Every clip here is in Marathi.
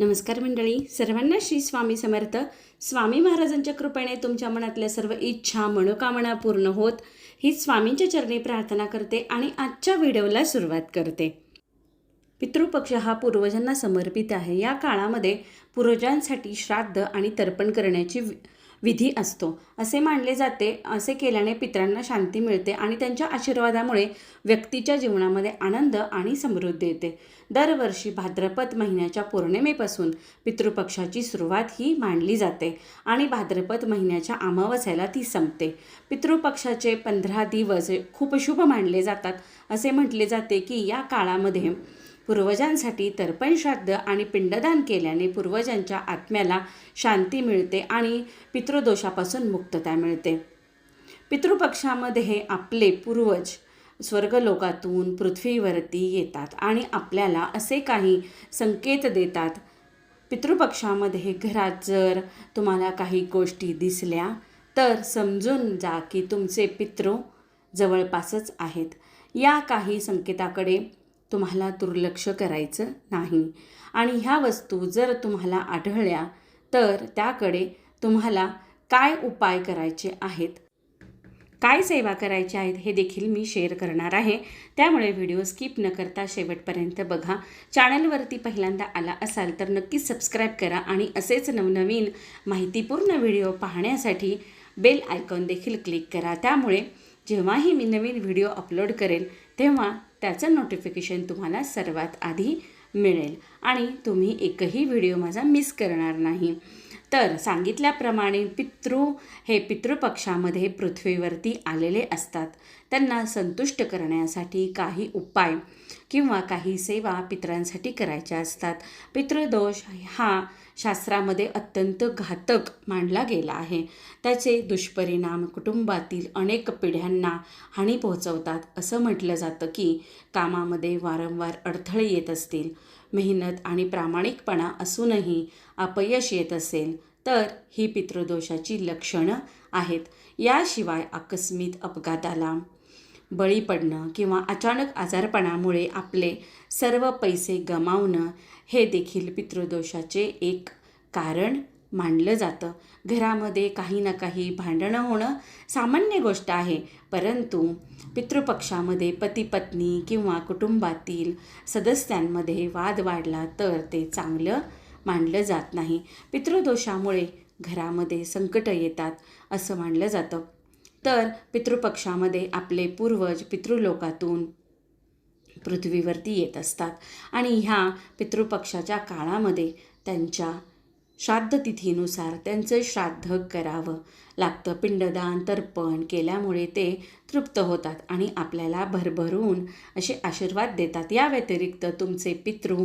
नमस्कार मंडळी सर्वांना श्री स्वामी समर्थ. स्वामी महाराजांच्या कृपेने तुमच्या मनातल्या सर्व इच्छा मनोकामना पूर्ण होत ही स्वामींच्या चरणी प्रार्थना करते आणि आजच्या व्हिडिओला सुरुवात करते. पितृपक्ष हा पूर्वजांना समर्पित आहे. या काळामध्ये पूर्वजांसाठी श्राद्ध आणि तर्पण करण्याची विधी असतो. असे मानले जाते असे केल्याने पितरांना शांती मिळते आणि त्यांच्या आशीर्वादामुळे व्यक्तीच्या जीवनामध्ये आनंद आणि समृद्धी येते. दरवर्षी भाद्रपद महिन्याच्या पौर्णिमेपासून पितृपक्षाची सुरुवात ही मानली जाते आणि भाद्रपद महिन्याच्या अमावस्याला ती संपते. पितृपक्षाचे पंधरा दिवस खूप शुभ मानले जातात. असे म्हटले जाते की या काळामध्ये पूर्वजांसाठी तर्पण श्राद्ध आणि पिंडदान केल्याने पूर्वजांच्या आत्म्याला शांती मिळते आणि पितृदोषापासून मुक्तता मिळते. पितृपक्षामध्ये आपले पूर्वज स्वर्गलोकातून पृथ्वीवरती येतात आणि आपल्याला असे काही संकेत देतात. पितृपक्षामध्ये घरात जर तुम्हाला काही गोष्टी दिसल्या तर समजून जा की तुमचे पितृ जवळपासच आहेत. या काही संकेताकडे तुम्हाला दुर्लक्ष करायचं नाही. आणि ह्या वस्तू जर तुम्हाला आढळल्या तर त्याकडे तुम्हाला काय उपाय करायचे आहेत? काय सेवा करायच्या आहेत हे देखील मी शेअर करणार आहे. त्यामुळे व्हिडिओ स्किप न करता शेवटपर्यंत बघा. चॅनलवरती पहिल्यांदा आला असाल तर नक्कीच सबस्क्राईब करा आणि असेच नवनवीन माहितीपूर्ण व्हिडिओ पाहण्यासाठी बेल आयकॉन देखील क्लिक करा. त्यामुळे जेव्हाही मी नवीन व्हिडिओ अपलोड करेल तेव्हा त्याचं नोटिफिकेशन तुम्हाला सर्वात आधी मिळेल. आणि तुम्ही एकही व्हिडिओ माझा मिस करणार नाही. तर सांगितल्याप्रमाणे पितृ हे पितृपक्षामध्ये पृथ्वीवरती आलेले असतात. त्यांना संतुष्ट करण्यासाठी काही उपाय किंवा काही सेवा पितरांसाठी करायच्या असतात. पितृदोष हा शास्त्रामध्ये अत्यंत घातक मानला गेला आहे. त्याचे दुष्परिणाम कुटुंबातील अनेक पिढ्यांना हानी पोहोचवतात. असं म्हटलं जातं की कामामध्ये वारंवार अडथळे येत असतील मेहनत आणि प्रामाणिकपणा असूनही अपयश येत असेल तर ही पितृदोषाची लक्षणं आहेत. याशिवाय आकस्मिक अपघाताला बळी पडणं किंवा अचानक आजारपणामुळे आपले सर्व पैसे गमावणं हे देखील पितृदोषाचे एक कारण मानलं जातं. घरामध्ये काही ना काही भांडणं होणं सामान्य गोष्ट आहे परंतु पितृपक्षामध्ये पती पत्नी किंवा कुटुंबातील सदस्यांमध्ये वाद वाढला तर ते चांगलं मानलं जात नाही. पितृदोषामुळे घरामध्ये संकट येतात असं मानलं जातं. तर पितृपक्षामध्ये आपले पूर्वज पितृलोकातून पृथ्वीवरती येत असतात. आणि ह्या पितृपक्षाच्या काळामध्ये त्यांच्या श्राद्धतिथीनुसार त्यांचं श्राद्ध करावं लागतं. पिंडदान तर्पण केल्यामुळे ते तृप्त होतात आणि आपल्याला भरभरून असे आशीर्वाद देतात. या व्यतिरिक्त तुमचे पितृ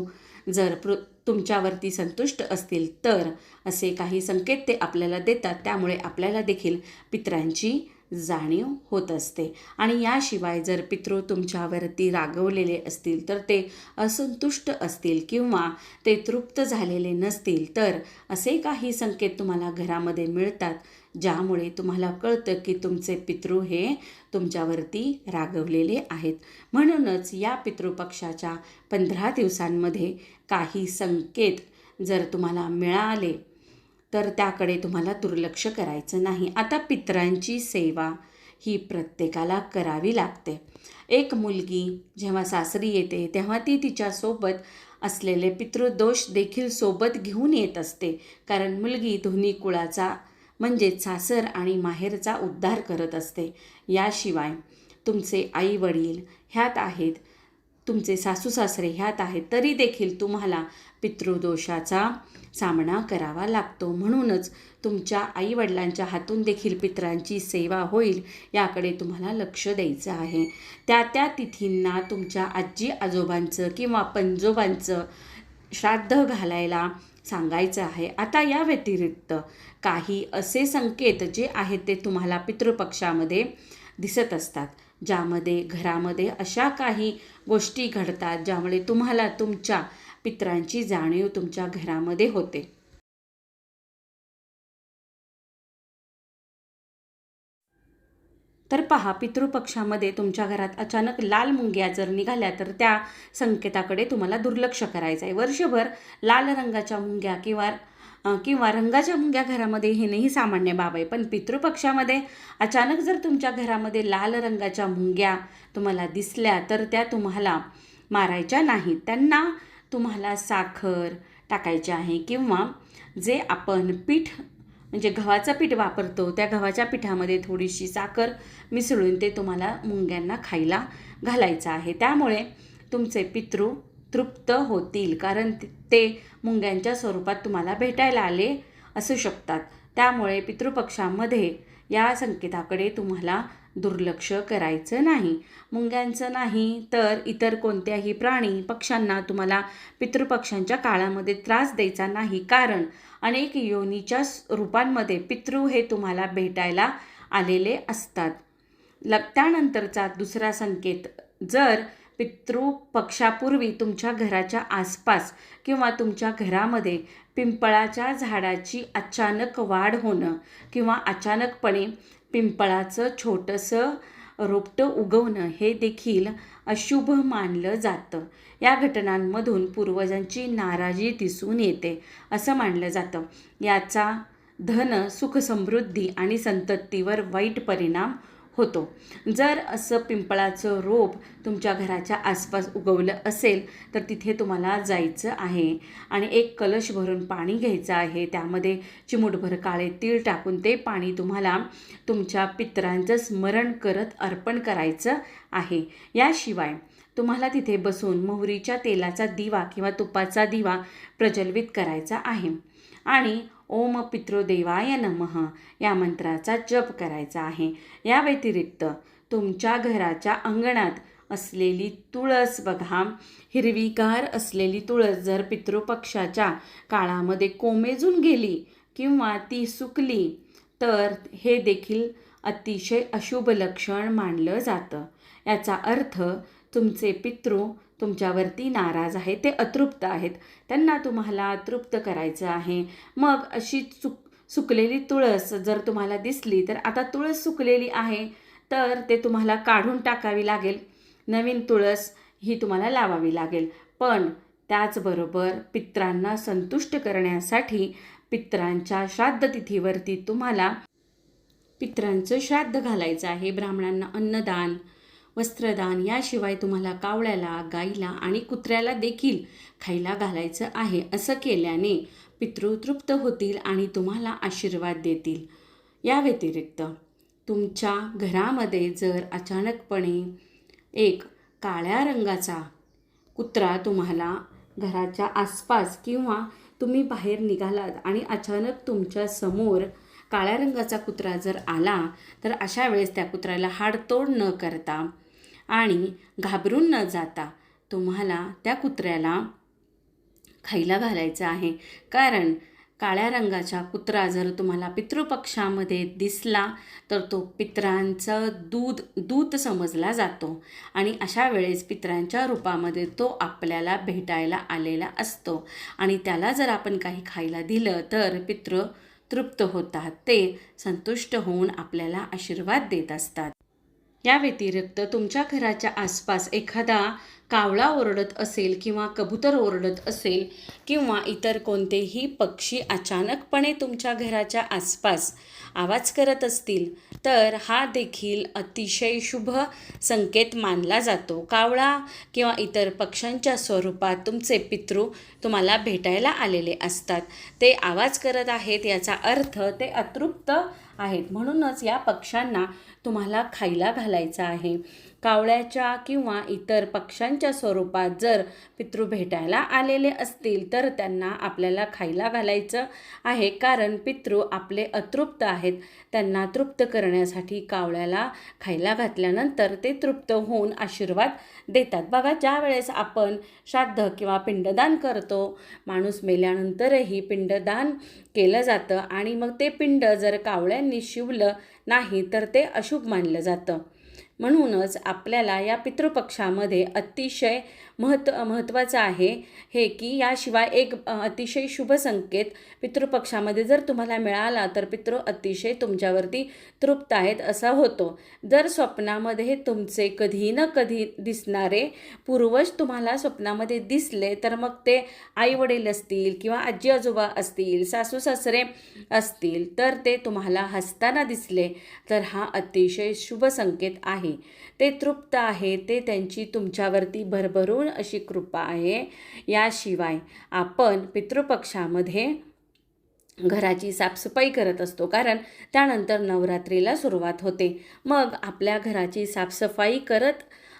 जर पृ तुमच्यावरती संतुष्ट असतील तर असे काही संकेत ते आपल्याला देतात. त्यामुळे आपल्याला देखील पित्रांची जाणीव होत असते. आणि याशिवाय जर पितृ तुमच्यावरती रागवलेले असतील तर ते असंतुष्ट असतील किंवा ते तृप्त झालेले नसतील तर असे काही संकेत तुम्हाला घरामध्ये मिळतात ज्यामुळे तुम्हाला कळतं की तुमचे पितृ हे तुमच्यावरती रागवलेले आहेत. म्हणूनच या पितृपक्षाच्या पंधरा दिवसांमध्ये काही संकेत जर तुम्हाला मिळाले तर त्याकडे तुम्हाला दुर्लक्ष करायचं नाही. आता पितरांची सेवा ही प्रत्येकाला करावी लागते. एक मुलगी जेव्हा सासरी येते तेव्हा ती तिच्यासोबत असलेले पितृदोष देखील सोबत घेऊन येत असते. कारण मुलगी दोन्ही कुळाचा म्हणजेच सासर आणि माहेरचा उद्धार करत असते. याशिवाय तुमचे आई वडील ह्यात आहेत. तुमचे सासू सासरे ह्यात आहेत तरी देखील तुम्हाला पितृदोषाचा सामना करावा लागतो. म्हणूनच तुमच्या आईवडिलांच्या हातून देखील पितरांची सेवा होईल याकडे तुम्हाला लक्ष द्यायचं आहे. त्या त्या तिथींना तुमच्या आजी आजोबांचं किंवा पंजोबांचं श्राद्ध घालायला सांगायचं आहे. आता या व्यतिरिक्त काही असे संकेत जे आहेत ते तुम्हाला पितृपक्षामध्ये दिसत असतात. ज्यामध्ये घरामध्ये अशा काही गोष्टी घडतात ज्यामुळे तुम्हाला तुमच्या पित्रांची जाणीव तुमच्या घरामध्ये होते. तर पहा पितृपक्षामध्ये तुमच्या घरात अचानक लाल मुंग्या जर निघाल्या तर त्या संकेताकडे तुम्हाला दुर्लक्ष करायचं आहे वर्षभर लाल रंगाच्या मुंग्या किंवा किंवा रंगाच्या मुंग्या घरामध्ये हे नाही सामान्य बाब आहे. पण पितृपक्षामध्ये अचानक जर तुमच्या घरामध्ये लाल रंगाच्या मुंग्या तुम्हाला दिसल्या तर त्या तुम्हाला मारायच्या नाहीत. त्यांना तुम्हाला साखर टाकायची आहे किंवा जे आपण पीठ म्हणजे गव्हाचं पीठ वापरतो त्या गव्हाच्या पिठामध्ये थोडीशी साखर मिसळून ते तुम्हाला मुंग्यांना खायला घालायचं आहे. त्यामुळे तुमचे पितृ तृप्त होतील कारण ते- मुंग्यांच्या स्वरूपात तुम्हाला भेटायला आले असू शकतात. त्यामुळे पितृपक्षामध्ये या संकेताकडे तुम्हाला दुर्लक्ष करायचं नाही. मुंग्यांचं नाही तर इतर कोणत्याही प्राणी पक्ष्यांना तुम्हाला पितृपक्षांच्या काळामध्ये त्रास द्यायचा नाही कारण अनेक योनीच्या रूपांमध्ये पितृ हे तुम्हाला भेटायला आलेले असतात. ल त्यानंतरचा दुसरा संकेत जर पितृपक्षापूर्वी तुमच्या घराच्या आसपास किंवा तुमच्या घरामध्ये पिंपळाच्या झाडाची अचानक वाढ होणं किंवा अचानकपणे पिंपळाचं छोटंसं रोपटं उगवणं हे देखील अशुभ मानलं जातं. या घटनांमधून पूर्वजांची नाराजी दिसून येते असं मानलं जातं. याचा धन सुख समृद्धी आणि संततीवर वाईट परिणाम होतो. जर असं पिंपळाचं रोप तुमच्या घराच्या आसपास उगवलं असेल तर तिथे तुम्हाला जायचं आहे. आणि एक कलश भरून पाणी घ्यायचं आहे. त्यामध्ये चिमूटभर काळे तीळ टाकून ते पाणी तुम्हाला तुमच्या पितरांचं स्मरण करत अर्पण करायचं आहे. याशिवाय तुम्हाला तिथे बसून मोहरीच्या तेलाचा दिवा किंवा तुपाचा दिवा प्रज्वलित करायचा आहे. आणि ओम पितृदेवाय नमः या मंत्राचा जप करायचा आहे. या व्यतिरिक्त तुमच्या घराच्या अंगणात असलेली तुळस बघा. हिरवीगार असलेली तुळस जर पितृपक्षाच्या काळामध्ये कोमेजून गेली किंवा ती सुकली तर हे देखील अतिशय अशुभ लक्षण मानलं जातं. याचा अर्थ तुमचे पितृ तुमच्यावरती नाराज आहेत ते अतृप्त आहेत. त्यांना तुम्हाला तृप्त करायचं आहे. मग अशी चुक सुकलेली तुळस जर तुम्हाला दिसली तर आता तुळस सुकलेली आहे तर ते तुम्हाला काढून टाकावी लागेल. नवीन तुळस ही तुम्हाला लावावी लागेल. पण त्याचबरोबर पित्रांना संतुष्ट करण्यासाठी पित्रांच्या श्राद्ध तिथीवरती तुम्हाला पित्रांचं श्राद्ध घालायचं आहे. ब्राह्मणांना अन्नदान वस्त्रदान याशिवाय तुम्हाला कावळ्याला गाईला आणि कुत्र्याला देखील खायला घालायचं आहे असं केल्याने पितृ तृप्त होतील आणि तुम्हाला आशीर्वाद देतील. या व्यतिरिक्त तुमच्या घरामध्ये जर अचानकपणे एक काळ्या रंगाचा कुत्रा तुम्हाला घराच्या आसपास किंवा तुम्ही बाहेर निघालात आणि अचानक तुमच्यासमोर काळ्या रंगाचा कुत्रा जर आला तर अशा वेळेस त्या कुत्र्याला हाडतोड न करता आणि घाबरून न जाता तुम्हाला त्या कुत्र्याला खायला घालायचं आहे. कारण काळ्या रंगाचा कुत्रा जर तुम्हाला पितृपक्षामध्ये दिसला तर तो पित्रांचं दूध दूत समजला जातो. आणि अशा वेळेस पित्रांच्या रूपामध्ये तो आपल्याला भेटायला आलेला असतो. आणि त्याला जर आपण काही खायला दिलं तर पितृ तृप्त होतात. ते संतुष्ट होऊन आपल्याला आशीर्वाद देत असतात. या व्यतिरिक्त तुमच्या घराच्या आसपास एखादा कावळा ओरडत असेल किंवा कबूतर ओरडत असेल किंवा इतर कोणतेही पक्षी अचानकपणे तुमच्या घराच्या आसपास आवाज करत असतील तर हा देखील अतिशय शुभ संकेत मानला जातो. कावळा किंवा इतर पक्ष्यांच्या स्वरूपात तुमचे पितृ तुम्हाला भेटायला आलेले असतात. ते आवाज करत आहेत याचा अर्थ ते अतृप्त आहेत. म्हणूनच या पक्ष्यांना तुम्हाला खायला घालायचा आहे. कावळ्याच्या किंवा इतर पक्ष्यांच्या स्वरूपात जर पितृ भेटायला आलेले असतील तर त्यांना आपल्याला खायला घालायचं आहे. कारण पितृ आपले अतृप्त आहेत. त्यांना तृप्त करण्यासाठी कावळ्याला खायला घातल्यानंतर ते तृप्त होऊन आशीर्वाद देतात. बघा ज्या वेळेस आपण श्राद्ध किंवा पिंडदान करतो माणूस मेल्यानंतरही पिंडदान केलं जातं आणि मग ते पिंड जर कावळ्यांनी शिवलं नाही तर ते अशुभ मानलं जातं. म्हणूनच आपल्याला या पितृपक्षामध्ये अतिशय महत्त्व महत्त्वाचं आहे हे की याशिवाय एक अतिशय शुभ संकेत पितृपक्षामध्ये जर तुम्हाला मिळाला तर पितृ अतिशय तुमच्यावरती तृप्त आहेत असा होतो. जर स्वप्नामध्ये तुमचे कधी न कधी दिसणारे पूर्वज तुम्हाला स्वप्नामध्ये दिसले तर मग ते आईवडील असतील किंवा आजी आजोबा असतील सासू सासरे असतील तर ते तुम्हाला हसताना दिसले तर हा अतिशय शुभ संकेत आहे. ते तृप्त आहे ते त्यांची तुमच्यावरती भरभरून अशी कृपा आहे. याशिवाय आपण पितृपक्षामध्ये घराची साफसफाई करत असतो. कारण त्यानंतर नवरात्रीला सुरुवात होते. मग आपल्या घराची साफसफाई करत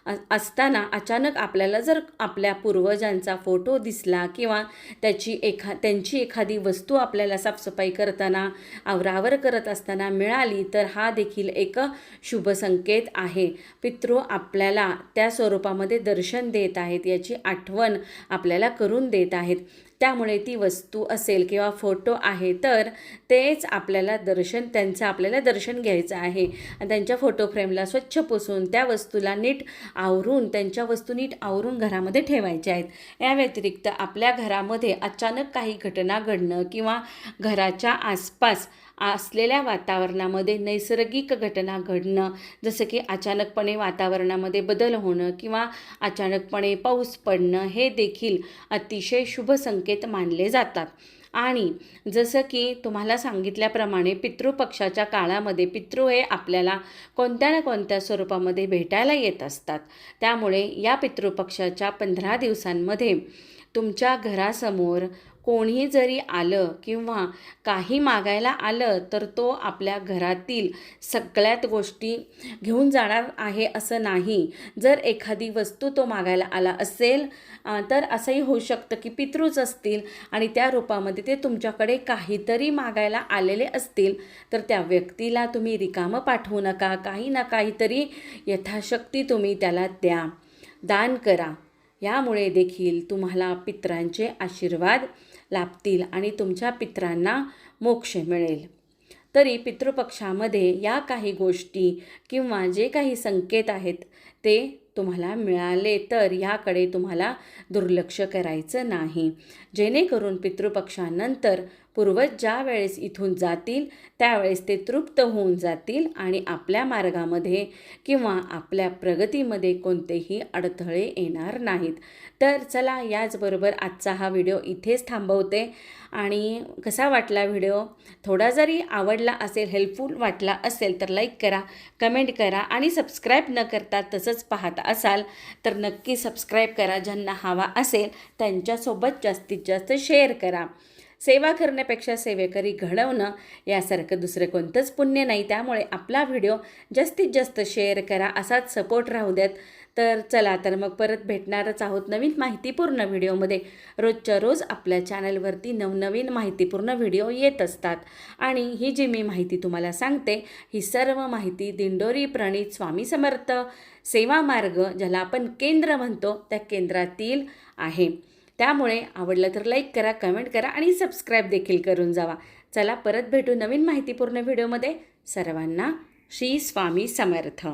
असताना अचानक आपल्याला जर आपल्या पूर्वजांचा फोटो दिसला किंवा त्याची एखा त्यांची एखादी वस्तू आपल्याला साफसफाई करताना आवरावर करत असताना मिळाली तर हा देखील एक शुभ संकेत आहे. पितृ आपल्याला त्या स्वरूपामध्ये दर्शन देत आहेत याची आठवण आपल्याला करून देत आहेत. त्यामुळे ती वस्तू असेल किंवा फोटो आहे तर तेच आपल्याला दर्शन त्यांचं आपल्याला दर्शन घ्यायचं आहे. आणि त्यांच्या फोटो फ्रेमला स्वच्छ पुसून त्या वस्तूला नीट आवरून त्यांच्या वस्तू नीट आवरून घरामध्ये ठेवायच्या आहेत. या व्यतिरिक्त आपल्या घरामध्ये अचानक काही घटना घडणं किंवा घराच्या आसपास असलेल्या वातावरणामध्ये नैसर्गिक घटना घडणं जसं की अचानकपणे वातावरणामध्ये बदल होणं किंवा अचानकपणे पाऊस पडणं हे देखील अतिशय शुभ संकेत मानले जातात. आणि जसं की तुम्हाला सांगितल्याप्रमाणे पितृपक्षाच्या काळामध्ये पितृ हे आपल्याला कोणत्या ना कोणत्या स्वरूपामध्ये भेटायला येत असतात. त्यामुळे या पितृपक्षाच्या पंधरा दिवसांमध्ये तुमच्या घरासमोर कोणी जरी आलं किंवा काही मागायला आलं तर तो आपल्या घरातील सगळ्यात गोष्टी घेऊन जाणार आहे असं नाही. जर एखादी वस्तू तो मागायला आला असेल तर असंही होऊ शकतं की पितृच असतील आणि त्या रूपामध्ये ते तुमच्याकडे काहीतरी मागायला आलेले असतील तर त्या व्यक्तीला तुम्ही रिकामं पाठवू नका. काही ना काहीतरी यथाशक्ती तुम्ही त्याला द्या. दान करा. यामुळे देखील तुम्हाला पित्रांचे आशीर्वाद लाभतील आणि तुमच्या पित्रांना मोक्ष मिळेल. तरी पितृपक्षामध्ये या काही गोष्टी किंवा जे काही संकेत आहेत ते तुम्हाला मिळाले तर याकडे तुम्हाला दुर्लक्ष करायचं नाही. जेणेकरून पितृपक्षानंतर पूर्वज ज्या वेळेस इथून जातील त्यावेळेस ते तृप्त होऊन जातील आणि आपल्या मार्गामध्ये किंवा आपल्या प्रगतीमध्ये कोणतेही अडथळे येणार नाहीत. तर चला याचबरोबर आजचा हा व्हिडिओ इथेच थांबवते. आणि कसा वाटला व्हिडिओ? थोडा जरी आवडला असेल हेल्पफुल वाटला असेल तर लाईक करा कमेंट करा आणि सबस्क्राईब न करता तसंच पाहत असाल तर नक्की सबस्क्राईब करा. ज्यांना हवा असेल त्यांच्यासोबत जास्तीत जास्त शेअर करा. सेवा करण्यापेक्षा सेवेकरी घडवणं यासारखं दुसरं कोणतंच पुण्य नाही. त्यामुळे आपला व्हिडिओ जास्तीत जास्त शेअर करा असाच सपोर्ट राहू द्यात. तर चला तर मग परत भेटणारच आहोत नवीन माहितीपूर्ण व्हिडिओमध्ये. रोजच्या रोज आपल्या चॅनलवरती नवनवीन माहितीपूर्ण व्हिडिओ येत असतात. आणि ही जी मी माहिती तुम्हाला सांगते ही सर्व माहिती दिंडोरी प्रणित स्वामी समर्थ सेवा मार्ग ज्याला आपण केंद्र म्हणतो त्या केंद्रातील आहे. त्यामुळे आवडलं तर लाईक करा कमेंट करा आणि सबस्क्राईब देखील करून जावा. चला परत भेटू नवीन माहितीपूर्ण व्हिडिओमध्ये सर्वांना श्री स्वामी समर्थ.